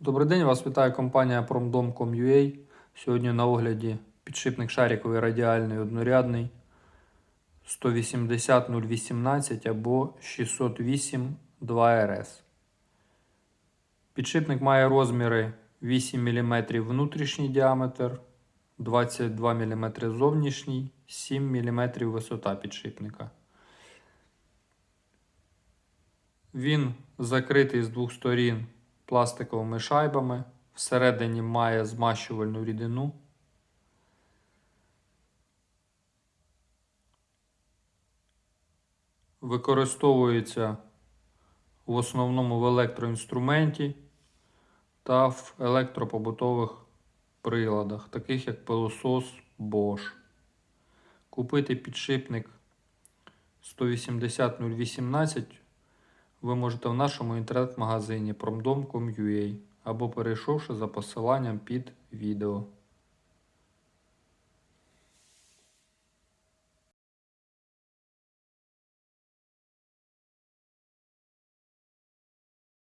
Добрий день, вас вітає компанія Promdom.com.ua. Сьогодні на огляді підшипник шариковий радіальний однорядний 180 018 або 608 2RS. Підшипник має розміри 8 мм внутрішній діаметр, 22 мм зовнішній, 7 мм висота підшипника. Він закритий з двох сторін пластиковими шайбами. Всередині має змащувальну рідину. Використовується в основному в електроінструменті та в електропобутових приладах, таких як пилосос Bosch. Купити підшипник 180 018 ви можете в нашому інтернет-магазині promdom.com.ua або перейшовши за посиланням під відео.